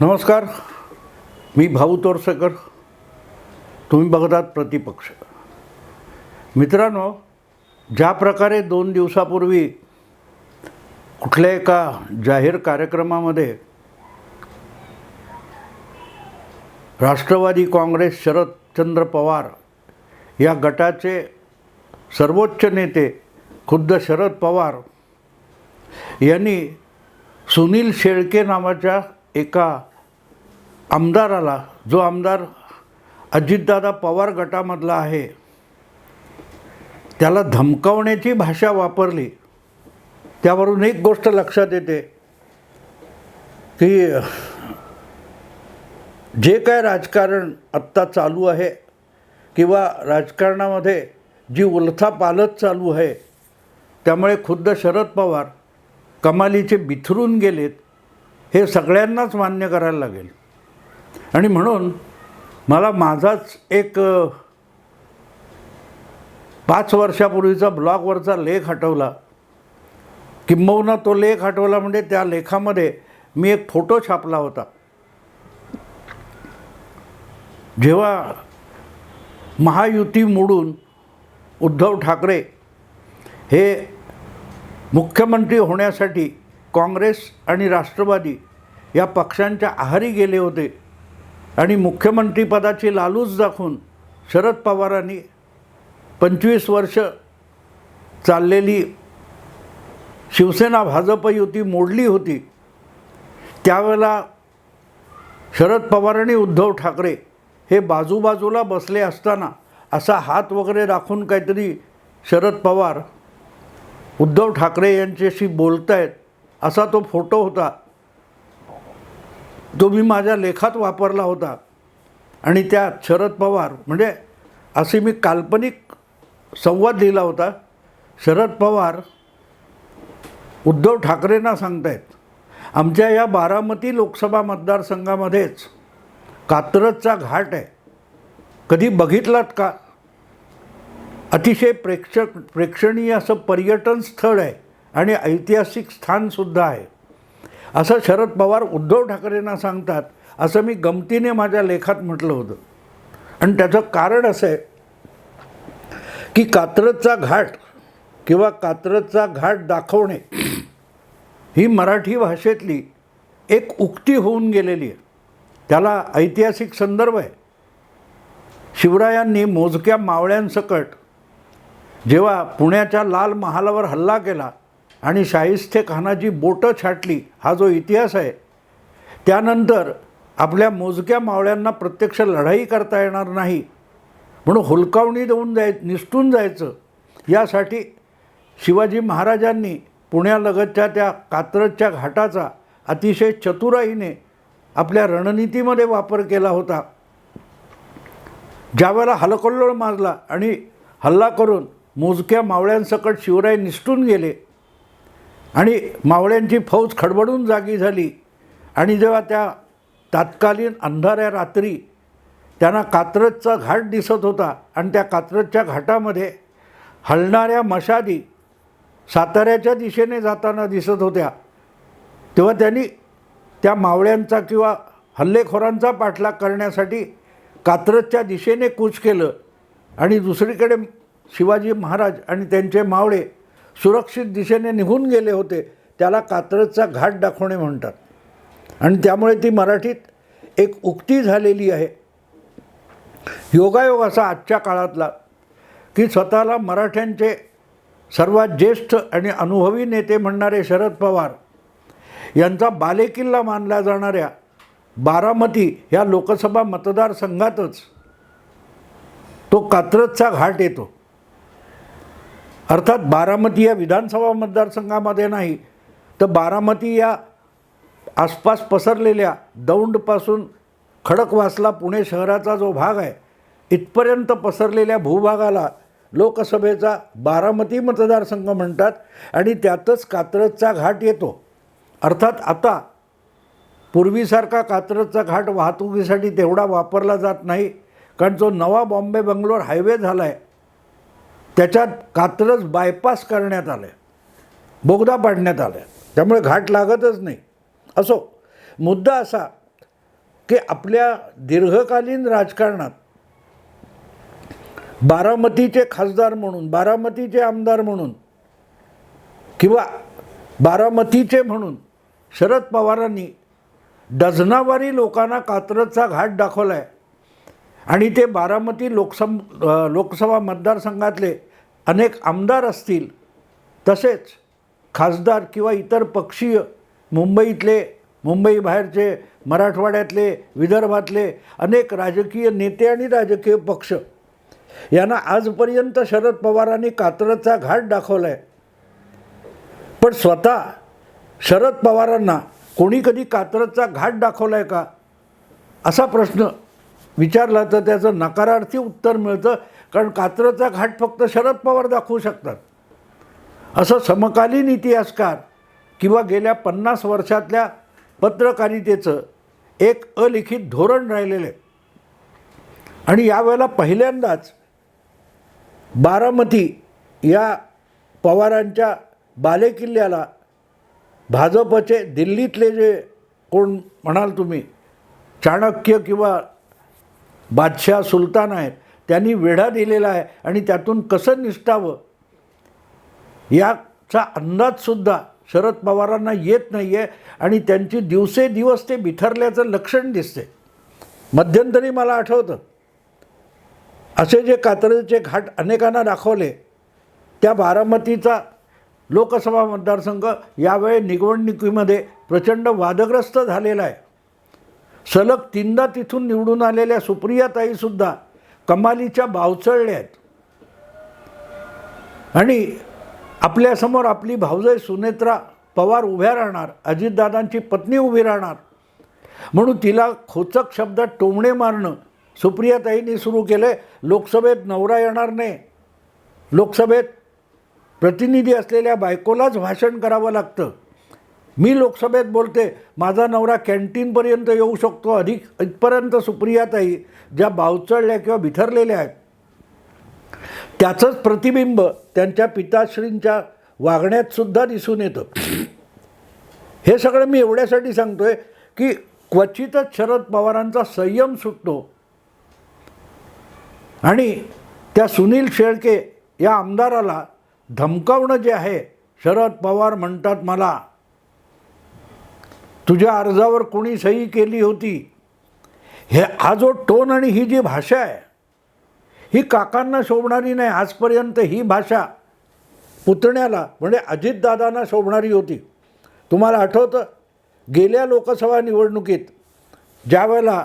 नमस्कार. मी भाऊ तोरसेकर. तुम्ही बघतात प्रतिपक्ष. मित्रांनो ज्या प्रकारे दोन दिवसापूर्वी कुठल्या एका जाहीर कार्यक्रमामध्ये राष्ट्रवादी काँग्रेस शरदचंद्र पवार या गटाचे सर्वोच्च नेते खुद्द शरद पवार यांनी सुनील शेळके नावाच्या एका आमदाराला जो आमदार अजितदादा पवार गटामधला आहे त्याला धमकावण्याची भाषा वापरली. त्यावरून एक गोष्ट लक्षात येते की जे काय राजकारण आत्ता चालू आहे किंवा राजकारणामध्ये जी उलथापालथ चालू आहे त्यामुळे खुद्द शरद पवार कमालीचे बिथरून गेलेत हे सगळ्यांनाच मान्य करायला लागेल. आणि म्हणून मला माझाच एक पाच वर्षापूर्वीचा ब्लॉगवरचा लेख आठवला. किंबहुना तो लेख आठवला म्हणजे त्या लेखामध्ये मी एक फोटो छापला होता. जेव्हा महायुती मोडून उद्धव ठाकरे हे मुख्यमंत्री होण्यासाठी काँग्रेस आणि राष्ट्रवादी या पक्षांच्या आहारी गेले होते आणि मुख्यमंत्रीपदाची लालूच दाखवून शरद पवारांनी पंचवीस वर्ष चाललेली शिवसेना भाजप युती मोडली होती. त्यावेळेला शरद पवार आणि उद्धव ठाकरे हे बाजूबाजूला बसले असताना असा हात वगैरे दाखवून काहीतरी शरद पवार उद्धव ठाकरे यांच्याशी बोलत आहेत असा तो फोटो होता. तो मी माझ्या लेखात वापरला होता. आणि त्यात शरद पवार म्हणजे असे मी काल्पनिक संवाद लिहिला होता. शरद पवार उद्धव ठाकरेंना सांगतायत आमच्या या बारामती लोकसभा मतदारसंघामध्येच कात्रजचा घाट आहे. कधी बघितलात का? अतिशय प्रेक्षक प्रेक्षणीय असं पर्यटन स्थळ आहे आणि ऐतिहासिक स्थानसुद्धा आहे. असं शरद पवार उद्धव ठाकरेंना सांगतात असं मी गमतीने माझ्या लेखात म्हटलं होतं. आणि त्याचं कारण असं आहे की कात्रजचा घाट किंवा कात्रजचा घाट दाखवणे ही मराठी भाषेतली एक उक्ती होऊन गेलेली आहे. त्याला ऐतिहासिक संदर्भ आहे. शिवरायांनी मोजक्या मावळ्यांसकट जेव्हा पुण्याच्या लाल महालावर हल्ला केला आणि शाहिस्ते खानाची बोटं छाटली हा जो इतिहास आहे त्यानंतर आपल्या मोजक्या मावळ्यांना प्रत्यक्ष लढाई करता येणार नाही म्हणून हुलकावणी देऊन जाय निसटून जायचं यासाठी शिवाजी महाराजांनी पुण्यालगतच्या त्या कात्रजच्या घाटाचा अतिशय चतुराईने आपल्या रणनीतीमध्ये वापर केला होता. ज्यावेळेला हलकल्लोळ माजला आणि हल्ला करून मोजक्या मावळ्यांसकट शिवराय निसटून गेले आणि मावळ्यांची फौज खडबडून जागी झाली. आणि जेव्हा त्या तात्कालीन अंधाऱ्या रात्री त्यांना कात्रजचा घाट दिसत होता आणि त्या कात्रजच्या घाटामध्ये हलणाऱ्या मशादी साताऱ्याच्या दिशेने जाताना दिसत होत्या तेव्हा त्यांनी त्या मावळ्यांचा किंवा हल्लेखोरांचा पाठलाग करण्यासाठी कात्रजच्या दिशेने कूच केलं. आणि दुसरीकडे शिवाजी महाराज आणि त्यांचे मावळे सुरक्षित दिशेने निघून गेले होते. त्याला कात्रजचा घाट दाखवणे म्हणतात. आणि त्यामुळे ती मराठीत एक उक्ती झालेली आहे. योगायोग असा आजच्या काळातला की स्वतःला मराठ्यांचे सर्वात ज्येष्ठ आणि अनुभवी नेते म्हणणारे शरद पवार यांचा बालेकिल्ला मानल्या जाणाऱ्या बारामती ह्या लोकसभा मतदारसंघातच तो कात्रजचा घाट येतो. अर्थात बारामती या विधानसभा मतदारसंघामध्ये नाही तर बारामती या आसपास पसरलेल्या दौंडपासून खडकवासला पुणे शहराचा जो भाग आहे इथपर्यंत पसरलेल्या भूभागाला लोकसभेचा बारामती मतदारसंघ म्हणतात आणि त्यातच कात्रजचा घाट येतो. अर्थात आता पूर्वीसारखा कात्रजचा घाट वाहतुकीसाठी तेवढा वापरला जात नाही कारण जो नवा बॉम्बे बंगलोर हायवे झाला आहे त्याच्यात कात्रज बायपास करण्यात आलं आहे बोगदा पाडण्यात आला आहे त्यामुळे घाट लागतच नाही. असो मुद्दा असा की आपल्या दीर्घकालीन राजकारणात बारामतीचे खासदार म्हणून बारामतीचे आमदार म्हणून किंवा बारामतीचे म्हणून शरद पवारांनी डझनावारी लोकांना कात्रजचा घाट दाखवला आहे आणि ते बारामती लोकसम लोकसभा मतदारसंघातले अनेक आमदार असतील तसेच खासदार किंवा इतर पक्षीय मुंबईतले मुंबई बाहेरचे मराठवाड्यातले विदर्भातले अनेक राजकीय नेते आणि राजकीय पक्ष यांना आजपर्यंत शरद पवारांनी कात्रचा घाट दाखवला आहे पण स्वतः शरद पवारांना कोणी कधी कात्रचा घाट दाखवला आहे का? असा प्रश्न विचारला तर त्याचं नकारार्थी उत्तर मिळतं कारण कात्रचा घाट फक्त शरद पवार दाखवू शकतात. असं समकालीन इतिहासकार किंवा गेल्या पन्नास वर्षातल्या पत्रकारितेचं एक अलिखित धोरण राहिलेलं आहे. आणि यावेळेला पहिल्यांदाच बारामती या पवारांच्या बालेकिल्ल्याला भाजपचे दिल्लीतले जे कोण म्हणाल तुम्ही चाणक्य किंवा बादशाह सुलतान आहेत. त्यांनी वेढा दिलेला आहे आणि त्यातून कसं निष्ठावं? याचा अंदाजसुद्धा शरद पवारांना येत नाही आहे आणि त्यांची दिवसेदिवस ते बिथरल्याचं लक्षण दिसते मध्यंतरी मला आठवतं असे जे कात्रजचे घाट अनेकांना दाखवले त्या बारामतीचा लोकसभा मतदारसंघ यावेळी निवडणुकीमध्ये प्रचंड वादग्रस्त झालेला आहे. सलग तीनदा तिथून निवडून आलेल्या सुप्रियाताईसुद्धा कमालीच्या भावचळल्या आहेत. आणि आपल्यासमोर आपली भावजय सुनेत्रा पवार उभ्या राहणार अजितदादांची पत्नी उभी राहणार. म्हणून तिला खोचक शब्दात टोमणे मारणं सुप्रियाताईंनी सुरू केलं लोकसभेत नवरा येणार नाही. लोकसभेत प्रतिनिधी असलेल्या बायकोलाच भाषण करावं लागतं. मी लोकसभेत बोलते माझा नवरा कॅन्टीनपर्यंत येऊ शकतो अधिक इथपर्यंत सुप्रियाताई ज्या बावचळल्या किंवा बिथरलेल्या आहेत. त्याचंच प्रतिबिंब त्यांच्या पिताश्रींच्या वागण्यात सुद्धा दिसून येतं. हे सगळं मी एवढ्यासाठी सांगतो आहे की क्वचितच शरद पवारांचा संयम सुटतो. आणि त्या सुनील शेळके या आमदाराला धमकावणं जे आहे शरद पवार म्हणतात मला तुझ्या अर्जावर कोणी सही केली होती? हे हा जो टोन आणि ही जी भाषा आहे ही काकांना शोभणारी नाही आजपर्यंत ही भाषा पुतण्याला म्हणजे अजितदादांना शोभणारी होती. तुम्हाला आठवतं गेल्या लोकसभा निवडणुकीत ज्यावेळेला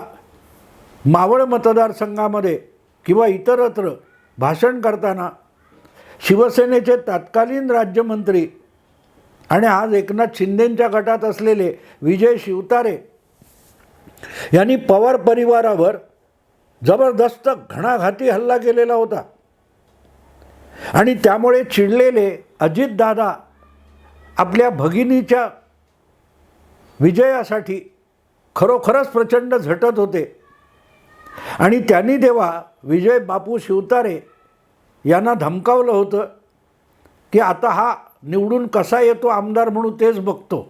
मावळ मतदारसंघामध्ये किंवा इतरत्र भाषण करताना शिवसेनेचे तत्कालीन राज्यमंत्री आणि आज एकनाथ शिंदेंच्या गटात असलेले विजय शिवतारे यांनी पवार परिवारावर जबरदस्त घणाघाती हल्ला केलेला होता. आणि त्यामुळे चिडलेले अजितदादा आपल्या भगिनीच्या विजयासाठी खरोखरच प्रचंड झटत होते. आणि त्यांनी तेव्हा विजय बापू शिवतारे यांना धमकावलं होतं की आता हा निवडून कसा येतो आमदार म्हणून तेच बघतो.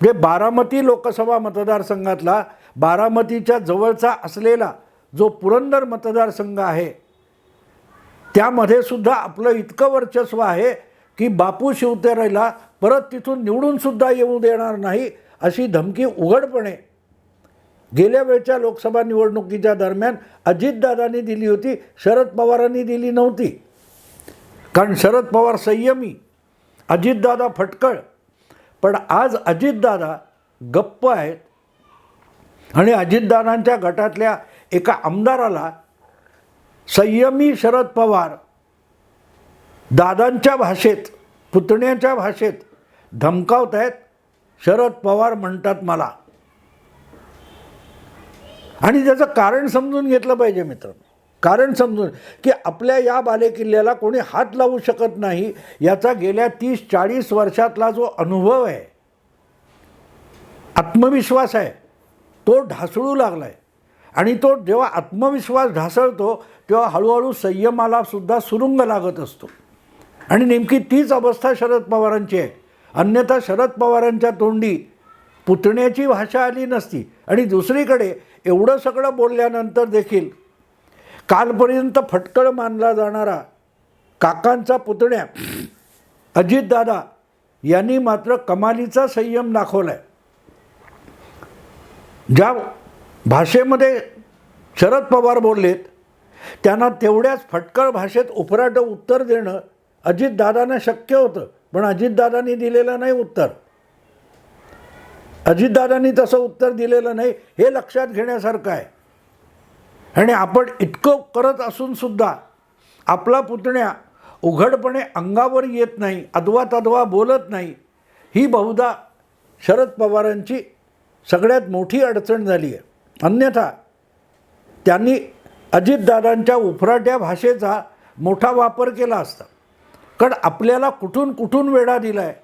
म्हणजे बारामती लोकसभा मतदारसंघातला बारामतीच्या जवळचा असलेला जो पुरंदर मतदारसंघ आहे त्यामध्ये सुद्धा आपलं इतकं वर्चस्व आहे की बापू शिवतेरेला परत तिथून निवडूनसुद्धा येऊ देणार नाही अशी धमकी उघडपणे गेल्या वेळच्या लोकसभा निवडणुकीच्या दरम्यान अजितदादांनी दिली होती शरद पवारांनी दिली नव्हती. कारण शरद पवार संयमी अजितदादा फटकळ. पण आज अजितदादा गप्प आहेत. आणि अजितदादांच्या गटातल्या एका आमदाराला संयमी शरद पवार दादांच्या भाषेत पुतण्याच्या भाषेत धमकावत आहेत. शरद पवार म्हणतात मला. आणि त्याचं कारण समजून घेतलं पाहिजे मित्रांनो. कारण समजून की आपल्या या बालेकिल्ल्याला कोणी हात लावू शकत नाही याचा गेल्या तीस चाळीस वर्षातला जो अनुभव आहे आत्मविश्वास आहे तो ढासळू लागला आहे आणि तो जेव्हा आत्मविश्वास ढासळतो तेव्हा हळूहळू संयमाला सुद्धा सुरुंग लागत असतो. आणि नेमकी तीच अवस्था शरद पवारांची आहे. अन्यथा शरद पवारांच्या तोंडी पुतण्याची भाषा आली नसती. आणि दुसरीकडे एवढं सगळं बोलल्यानंतर देखील कालपर्यंत फटकळ मानला जाणारा काकांचा पुतण्या अजितदादा यांनी मात्र कमालीचा संयम दाखवला आहे ज्या भाषेमध्ये शरद पवार बोललेत त्यांना तेवढ्याच फटकळ भाषेत उपराटं उत्तर देणं अजितदादांना शक्य होतं पण अजितदादांनी दिलेलं नाही उत्तर. अजितदादांनी तसं उत्तर दिलेलं नाही हे लक्षात घेण्यासारखं आहे. आणि आपण इतकं करत असूनसुद्धा आपला पुतण्या उघडपणे अंगावर येत नाही अदवा तदवा बोलत नाही ही बहुधा शरद पवारांची सगळ्यात मोठी अडचण झाली आहे. अन्यथा त्यांनी अजितदादांच्या उफराट्या भाषेचा मोठा वापर केला असता. कारण आपल्याला कुठून कुठून वेढा दिला आहे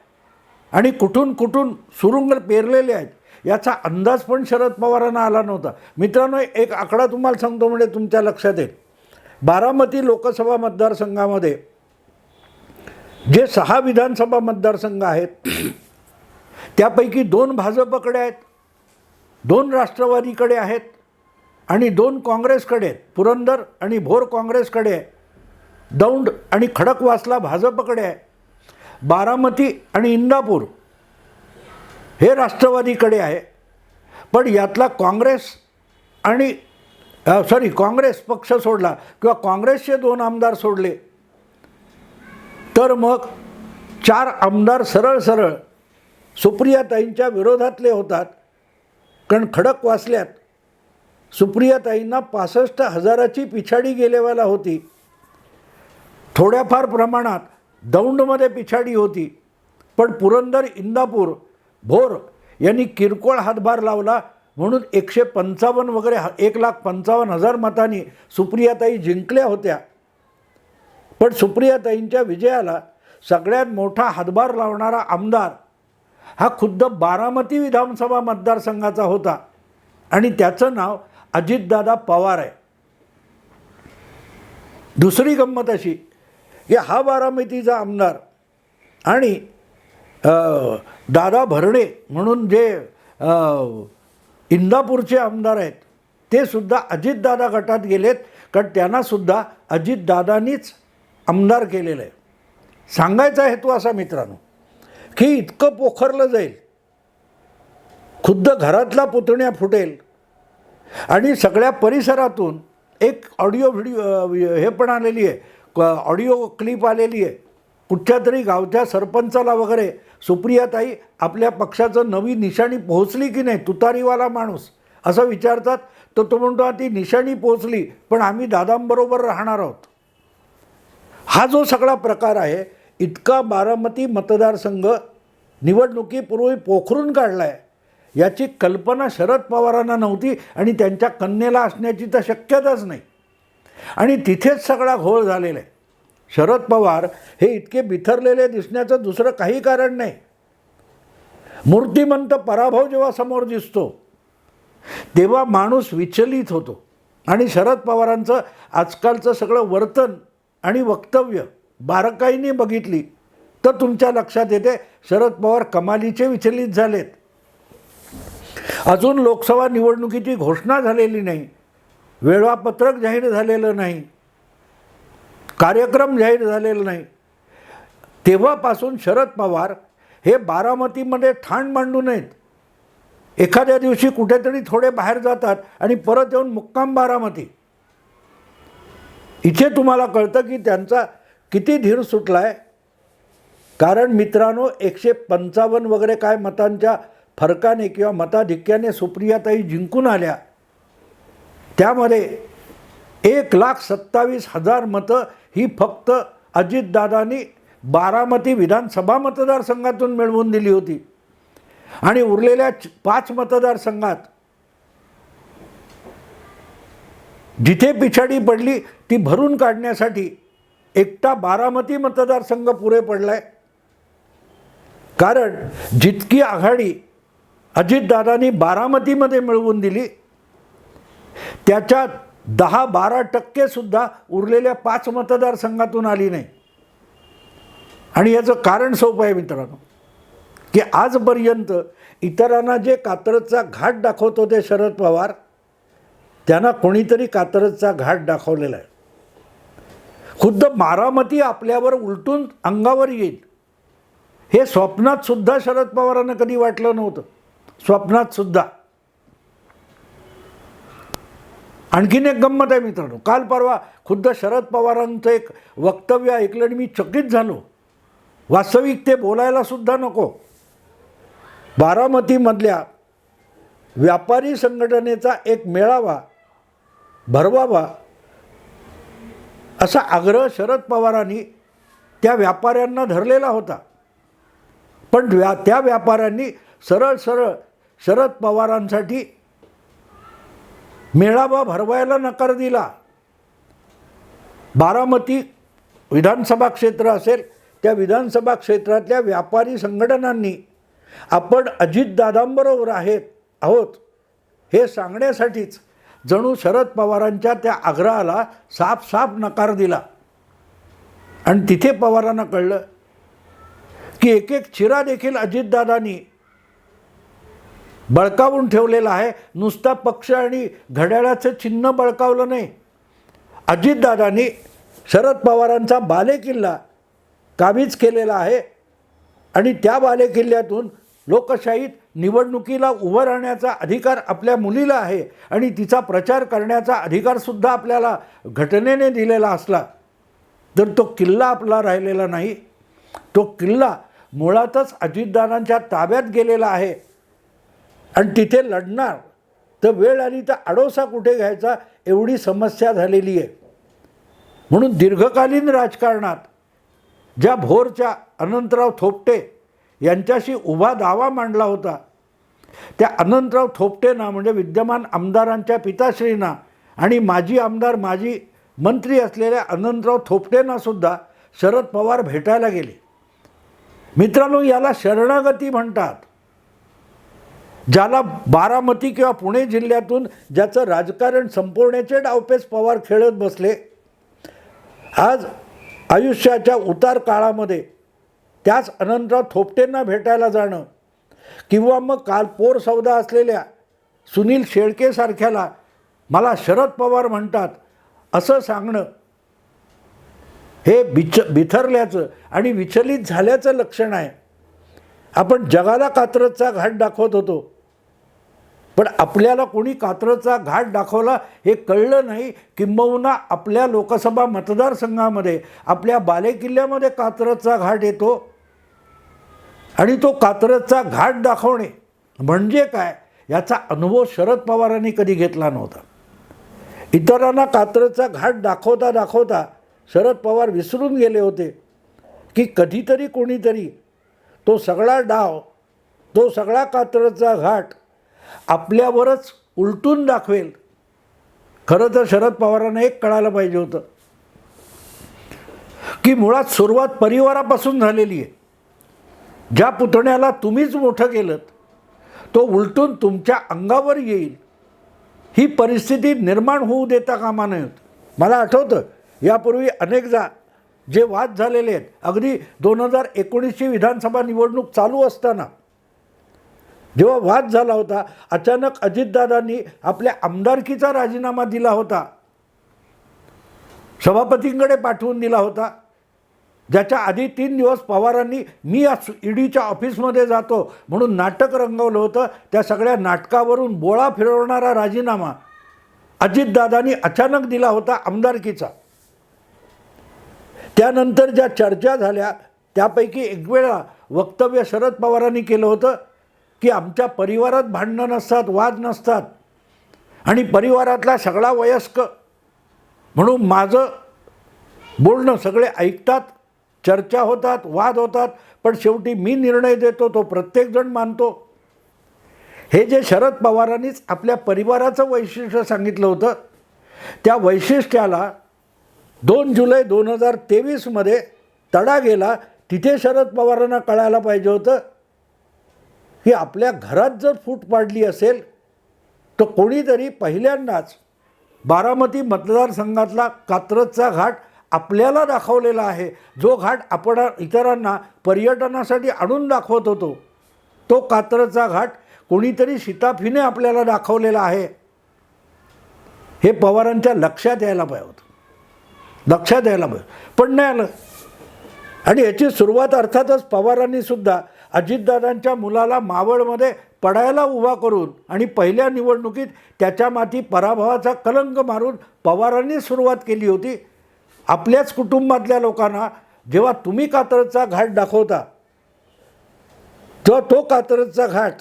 आणि कुठून कुठून सुरुंग पेरलेले आहेत. याचा अंदाज पण शरद पवारांना आला नव्हता. मित्रांनो एक आकडा तुम्हाला सांगतो म्हणजे तुमच्या लक्षात येईल. बारामती लोकसभा मतदारसंघामध्ये जे सहा विधानसभा मतदारसंघ आहेत त्यापैकी दोन भाजपकडे आहेत दोन राष्ट्रवादीकडे आहेत आणि दोन काँग्रेसकडे आहेत. पुरंदर आणि भोर काँग्रेसकडे आहे. दौंड आणि खडकवासला भाजपकडे आहे. बारामती आणि इंदापूर हे राष्ट्रवादीकडे आहे. पण यातला काँग्रेस आणि सॉरी काँग्रेस पक्ष सोडला किंवा काँग्रेसचे दोन आमदार सोडले तर मग चार आमदार सरळ सरळ सुप्रियाताईंच्या विरोधातले होतात कारण खडक वाचल्यात. सुप्रियाताईंना पासष्ट हजाराची पिछाडी गेलेवाला होती. थोड्याफार प्रमाणात दौंडमध्ये पिछाडी होती. पण पुरंदर इंदापूर भोर. यांनी किरकोळ हातभार लावला. म्हणून एकशे पंचावन्न वगैरे ह- एक लाख पंचावन्न हजार मतांनी सुप्रियाताई जिंकल्या होत्या. पण सुप्रियाताईंच्या विजयाला सगळ्यात मोठा हातभार लावणारा आमदार हा खुद्द बारामती विधानसभा मतदारसंघाचा होता. आणि त्याचं नाव अजितदादा पवार आहे. दुसरी गंमत अशी की हा बारामतीचा आमदार आणि दादा भरणे म्हणून जे इंदापूरचे आमदार आहेत ते सुद्धा अजितदादा गटात गेलेत कारण त्यांनासुद्धा अजितदादानीच आमदार केलेलं आहे. सांगायचा हेतू असा मित्रांनो की इतकं पोखरलं जाईल. खुद्द घरातला पुतण्या फुटेल. आणि सगळ्या परिसरातून एक ऑडिओ व्हिडिओ हे पण आलेली आहे ऑडिओ क्लिप आलेली आहे. कुठच्या तरी गावच्या सरपंचाला वगैरे सुप्रियाताई आपल्या पक्षाचं नवी निशाणी पोहोचली की नाही? तुतारीवाला माणूस. असं विचारतात तर तो म्हणतो ती निशाणी पोहोचली पण आम्ही दादांबरोबर राहणार आहोत. हा जो सगळा प्रकार आहे इतका बारामती मतदारसंघ निवडणुकीपूर्वी पोखरून काढला आहे याची कल्पना शरद पवारांना नव्हती आणि त्यांच्या कन्येला असण्याची तर शक्यताच नाही. आणि तिथेच सगळा घोळ झालेला आहे. शरद पवार हे इतके बिथरलेले दिसण्याचं दुसरं काही कारण नाही. मूर्तिमंत पराभव जेव्हा समोर दिसतो तेव्हा माणूस विचलित होतो. आणि शरद पवारांचं आजकालचं सगळं वर्तन आणि वक्तव्य बारकाईने बघितली तर तुमच्या लक्षात येते शरद पवार कमालीचे विचलित झालेत. अजून लोकसभा निवडणुकीची घोषणा झालेली नाही. वेळापत्रक जाहीर झालेलं नाही. कार्यक्रम जाहीर झालेला नाही. तेव्हापासून शरद पवार हे बारामतीमध्ये ठाण मांडू नयेत. एखाद्या दिवशी कुठेतरी थोडे बाहेर जातात आणि परत येऊन मुक्काम बारामती. इथे तुम्हाला कळतं की त्यांचा किती धीर सुटला आहे कारण मित्रांनो एकशे पंचावन्न वगैरे काय मतांच्या फरकाने किंवा मताधिक्याने सुप्रियाताई जिंकून आल्या. त्यामध्ये एक लाख सत्तावीस हजार मतं ही फक्त अजितदादांनी बारामती विधानसभा मतदारसंघातून मिळवून दिली होती. आणि उरलेल्या पाच मतदारसंघात जिथे पिछाडी पडली ती भरून काढण्यासाठी एकटा बारामती मतदारसंघ पुरे पडलाय. कारण जितकी आघाडी अजितदादांनी बारामतीमध्ये मिळवून दिली त्याच्यात दहा बारा टक्केसुद्धा उरलेल्या पाच मतदारसंघातून आली नाही. आणि याचं कारण सोपं आहे मित्रांनो की आजपर्यंत इतरांना जे कात्रजचा घाट दाखवत होते शरद पवार त्यांना कोणीतरी कात्रजचा घाट दाखवलेला आहे. खुद्द मारामती आपल्यावर उलटून अंगावर येईल. हे स्वप्नात सुद्धा शरद पवारांना कधी वाटलं नव्हतं. स्वप्नात सुद्धा आणखीन एक गंमत आहे मित्रांनो. काल परवा खुद्द शरद पवारांचं एक वक्तव्य ऐकलं आणि मी चकित झालो. वास्तविक ते बोलायलासुद्धा नको. बारामतीमधल्या व्यापारी संघटनेचा एक मेळावा भरवावा असा आग्रह शरद पवारांनी त्या व्यापाऱ्यांना धरलेला होता. पण व्या त्या व्यापाऱ्यांनी सरळ सरळ शरद पवारांसाठी मेळावा भरवायला नकार दिला. बारामती विधानसभा क्षेत्र असेल त्या विधानसभा क्षेत्रातल्या व्यापारी संघटनांनी आपण अजितदादांबरोबर आहेत आहोत हे सांगण्यासाठीच जणू शरद पवारांच्या त्या आग्रहाला साफ साफ नकार दिला. आणि तिथे पवारांना कळलं की एक एक चिरा देखील अजितदादांनी बळकावून ठेवलेला आहे. नुसता पक्ष आणि घड्याळाचं चिन्ह बळकावलं नाही. अजितदादांनी शरद पवारांचा बालेकिल्ला काबीज केलेला आहे आणि त्या बालेकिल्ल्यातून लोकशाहीत निवडणुकीला उभं राहण्याचा अधिकार आपल्या मुलीला आहे आणि तिचा प्रचार करण्याचा अधिकारसुद्धा आपल्याला घटनेने दिलेला असला तर तो किल्ला आपला राहिलेला नाही. तो किल्ला मुळातच अजितदादांच्या ताब्यात गेलेला आहे. आणि तिथे लढणार. तर वेळ आली तर आडोसा कुठे घ्यायचा एवढी समस्या झालेली आहे. म्हणून दीर्घकालीन राजकारणात ज्या भोरच्या अनंतराव थोपटे यांच्याशी उभा दावा मांडला होता त्या अनंतराव थोपटेंना म्हणजे विद्यमान आमदारांच्या पिताश्रींना आणि माजी आमदार माजी मंत्री असलेल्या अनंतराव थोपटेंनासुद्धा शरद पवार भेटायला गेले. मित्रांनो याला शरणागती म्हणतात. ज्याला बारामती किंवा पुणे जिल्ह्यातून ज्याचं राजकारण संपवण्याचे डावपेच पवार खेळत बसले. आज आयुष्याच्या उतार काळामध्ये त्याच अनंतराव थोपटेंना भेटायला जाणं किंवा मग काल पोर सौदा असलेल्या सुनील शेळकेसारख्याला मला शरद पवार म्हणतात असं सांगणं हे बिच बिथरल्याचं आणि विचलित झाल्याचं लक्षण आहे. आपण जगाला कात्रजचा घाट दाखवत होतो. पण आपल्याला कोणी कात्रचा घाट दाखवला हे कळलं नाही. किंबहुना आपल्या लोकसभा मतदारसंघामध्ये आपल्या बालेकिल्ल्यामध्ये कात्रचा घाट येतो. आणि तो कात्रजचा घाट दाखवणे म्हणजे काय? याचा अनुभव शरद पवारांनी कधी घेतला नव्हता. इतरांना कात्रचा घाट दाखवता दाखवता शरद पवार विसरून गेले होते की कधीतरी कोणीतरी तो सगळा डाव तो सगळा कात्रचा घाट आपल्यावरच उलटून दाखवेल. खरं तर शरद पवारांना एक कळायला पाहिजे होतं. की मुळात सुरुवात परिवारापासून झालेली आहे. ज्या पुतण्याला तुम्हीच मोठं केलं तो उलटून तुमच्या अंगावर येईल. ही परिस्थिती निर्माण होऊ देता कामा नयेत मला आठवतं यापूर्वी अनेकदा जे वाद झालेले आहेत अगदी दोन हजार एकोणीसची विधानसभा निवडणूक चालू असताना जेव्हा वाद झाला होता अचानक अजितदादांनी आपल्या आमदारकीचा राजीनामा दिला होता. सभापतींकडे पाठवून दिला होता. ज्याच्या आधी तीन दिवस पवारांनी मी आज ईडीच्या ऑफिसमध्ये जातो म्हणून नाटक रंगवलं होतं त्या सगळ्या नाटकावरून बोळा फिरवणारा राजीनामा अजितदादांनी अचानक दिला होता आमदारकीचा. त्यानंतर ज्या चर्चा झाल्या त्यापैकी एक वेळा वक्तव्य शरद पवारांनी केलं होतं. की आमच्या परिवारात भांडणं नसतात वाद नसतात. आणि परिवारातला सगळा वयस्क म्हणून माझं बोलणं सगळे ऐकतात चर्चा होतात वाद होतात पण शेवटी मी निर्णय देतो तो प्रत्येकजण मानतो. हे जे शरद पवारांनीच आपल्या परिवाराचं वैशिष्ट्य सांगितलं होतं त्या वैशिष्ट्याला दोन जुलै दोन हजार तेवीसमध्ये तडा गेला तिथे शरद पवारांना कळायला पाहिजे होतं. की आपल्या घरात जर फूट पाडली असेल तर कोणीतरी पहिल्यांदाच बारामती मतदारसंघातला कात्रजचा घाट आपल्याला दाखवलेला आहे. जो घाट आपण इतरांना पर्यटनासाठी आणून दाखवत होतो तो कात्रजचा घाट कोणीतरी शिताफीने आपल्याला दाखवलेला आहे. हे पवारांच्या लक्षात यायला पाहिजे. होतं लक्षात यायला पाहिजे. पण नाही आलं. आणि याची सुरुवात अर्थातच पवारांनी सुद्धा अजितदादांच्या मुलाला मावळमध्ये पडायला उभा करून आणि पहिल्या निवडणुकीत त्याच्या माती पराभवाचा कलंक मारून पवारांनी सुरुवात केली होती. आपल्याच कुटुंबातल्या लोकांना जेव्हा तुम्ही कात्रजचा घाट दाखवता तेव्हा तो कात्रजचा घाट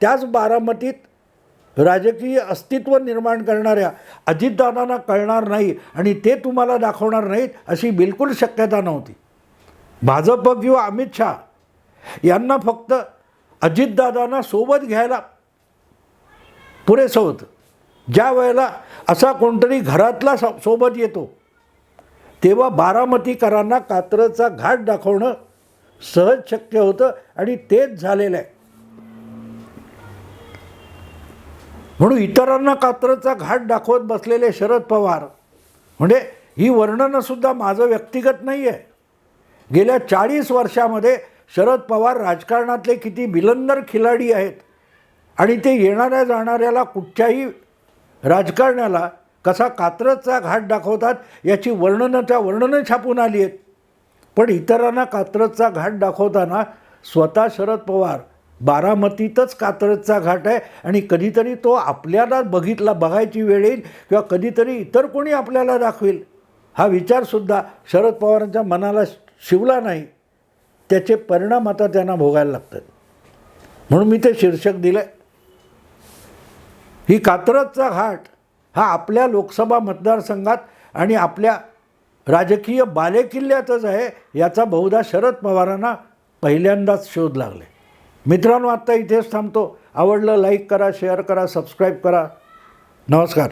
त्याच बारामतीत राजकीय अस्तित्व निर्माण करणाऱ्या अजितदादांना कळणार नाही आणि ते तुम्हाला दाखवणार नाहीत अशी बिलकुल शक्यता नव्हती. भाजप किंवा अमित शहा यांना फक्त अजितदादांना सोबत घ्यायला पुरेसं होतं. ज्या वेळेला असा कोणतरी घरातला सो सोबत येतो तेव्हा बारामतीकरांना कात्रचा घाट दाखवणं सहज शक्य होतं आणि तेच झालेलं आहे. म्हणून इतरांना कात्रचा घाट दाखवत बसलेले शरद पवार म्हणजे ही वर्णनंसुद्धा माझं व्यक्तिगत नाही आहे गेल्या चाळीस वर्षामध्ये शरद पवार राजकारणातले किती बिलंदर खिलाडी आहेत. आणि ते येणाऱ्या जाणाऱ्याला कुठच्याही राजकारण्याला कसा कात्रजचा घाट दाखवतात याची वर्णनं त्या वर्णनं छापून आली आहेत. पण इतरांना कात्रजचा घाट दाखवताना स्वतः शरद पवार बारामतीतच कात्रजचा घाट आहे आणि कधीतरी तो आपल्याला बघितला बघायची वेळ येईल किंवा कधीतरी इतर कोणी आपल्याला दाखवेल. हा विचारसुद्धा शरद पवारांच्या मनाला शिवला नाही. त्याचे परिणाम आता त्यांना भोगायला लागतात. म्हणून मी ते शीर्षक दिलं ही कात्रजचा घाट हा आपल्या लोकसभा मतदारसंघात आणि आपल्या राजकीय बालेकिल्ल्यातच आहे याचा बहुधा शरद पवारांना पहिल्यांदाच शोध लागले. मित्रांनो आत्ता इथेच थांबतो. आवडलं लाईक करा शेअर करा सबस्क्राईब करा. नमस्कार.